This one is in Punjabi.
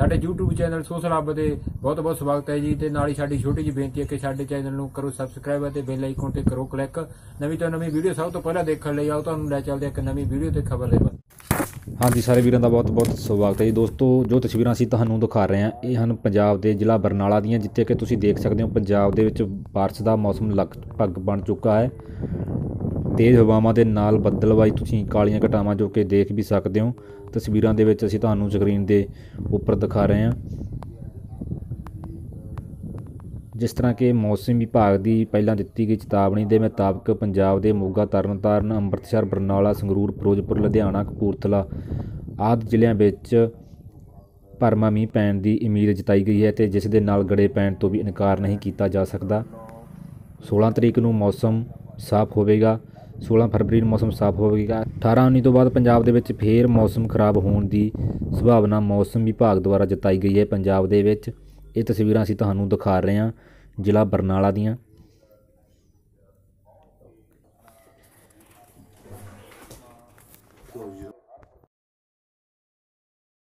ਸਾਡੇ YouTube ਚੈਨਲ ਸੋਸ਼ਲ ਹੱਬ ਦੇ ਬਹੁਤ ਬਹੁਤ ਸਵਾਗਤ ਹੈ ਜੀ ਤੇ ਨਾਲ ਹੀ ਸਾਡੀ ਛੋਟੀ ਜਿਹੀ ਬੇਨਤੀ ਹੈ ਕਿ ਸਾਡੇ ਚੈਨਲ ਨੂੰ ਕਰੋ ਸਬਸਕ੍ਰਾਈਬ ਅਤੇ ਬੈਲ ਆਈਕਨ ਤੇ ਕਰੋ ਕਲਿੱਕ ਨਵੀਂ ਤੋਂ ਨਵੀਂ ਵੀਡੀਓ ਸਭ ਤੋਂ ਪਹਿਲਾਂ ਦੇਖਣ ਲਈ ਆਓ, ਤੁਹਾਨੂੰ ਲੈ ਚੱਲਦੇ ਹਾਂ ਇੱਕ ਨਵੀਂ ਵੀਡੀਓ ਤੇ ਖਬਰ ਦੇ ਬਾਰੇ ਹਾਂਜੀ, ਸਾਰੇ ਵੀਰਾਂ ਦਾ ਬਹੁਤ-ਬਹੁਤ ਸਵਾਗਤ ਹੈ ਜੀ। ਦੋਸਤੋ, ਜੋ ਤਸਵੀਰਾਂ ਅਸੀਂ ਤੁਹਾਨੂੰ ਦਿਖਾ ਰਹੇ ਹਾਂ, ਇਹ ਹਨ ਪੰਜਾਬ ਦੇ ਜ਼ਿਲ੍ਹਾ ਬਰਨਾਲਾ ਦੀਆਂ, ਜਿੱਥੇ ਕਿ ਤੁਸੀਂ ਦੇਖ ਸਕਦੇ ਹੋ, ਪੰਜਾਬ ਦੇ ਵਿੱਚ ਬਾਰਿਸ਼ ਦਾ ਮੌਸਮ ਲਗਭਗ ਬਣ ਚੁੱਕਾ ਹੈ। ਤੇਜ਼ ਹਵਾਵਾਂ ਦੇ ਨਾਲ ਬੱਦਲਵਾਈ ਤੁਸੀਂ ਕਾਲੀਆਂ ਘਟਾਵਾਂ ਜੋ ਕਿ ਦੇਖ ਵੀ ਸਕਦੇ ਹੋ। ਤਸਵੀਰਾਂ ਦੇ ਵਿੱਚ ਅਸੀਂ ਤੁਹਾਨੂੰ ਸਕਰੀਨ ਦੇ ਉੱਪਰ ਦਿਖਾ ਰਹੇ ਹਾਂ। ਜਿਸ ਤਰ੍ਹਾਂ ਕਿ ਮੌਸਮ ਵਿਭਾਗ ਦੀ ਪਹਿਲਾਂ ਦਿੱਤੀ ਗਈ ਚੇਤਾਵਨੀ ਦੇ ਮੁਤਾਬਕ ਪੰਜਾਬ ਦੇ ਮੋਗਾ, ਤਰਨਤਾਰਨ, ਅੰਮ੍ਰਿਤਸਰ, ਬਰਨਾਲਾ, ਸੰਗਰੂਰ, ਫਿਰੋਜ਼ਪੁਰ, ਲੁਧਿਆਣਾ, ਕਪੂਰਥਲਾ ਆਦਿ ਜ਼ਿਲ੍ਹਿਆਂ ਵਿੱਚ ਭਰਮਾ ਮੀਂਹ ਪੈਣ ਦੀ ਉਮੀਦ ਜਤਾਈ ਗਈ ਹੈ ਤੇ ਜਿਸ ਦੇ ਨਾਲ ਗੜੇ ਪੈਣ ਤੋਂ ਵੀ ਇਨਕਾਰ ਨਹੀਂ ਕੀਤਾ ਜਾ ਸਕਦਾ। 16 ਤਰੀਕ ਨੂੰ ਮੌਸਮ ਸਾਫ਼ ਹੋਵੇਗਾ। 16 ਫਰਵਰੀ ਨੂੰ ਮੌਸਮ ਸਾਫ਼ ਹੋਵੇਗਾ। 18 19 ਤੋਂ ਬਾਅਦ ਪੰਜਾਬ ਦੇ ਵਿੱਚ ਫੇਰ ਮੌਸਮ ਖਰਾਬ ਹੋਣ ਦੀ ਸੰਭਾਵਨਾ ਮੌਸਮ ਵਿਭਾਗ ਦੁਆਰਾ ਜਤਾਈ ਗਈ ਹੈ। ਪੰਜਾਬ ਦੇ ਵਿੱਚ ਇਹ ਤਸਵੀਰਾਂ ਅਸੀਂ ਤੁਹਾਨੂੰ ਦਿਖਾ ਰਹੇ ਹਾਂ ਜ਼ਿਲ੍ਹਾ ਬਰਨਾਲਾ ਦੀਆਂ।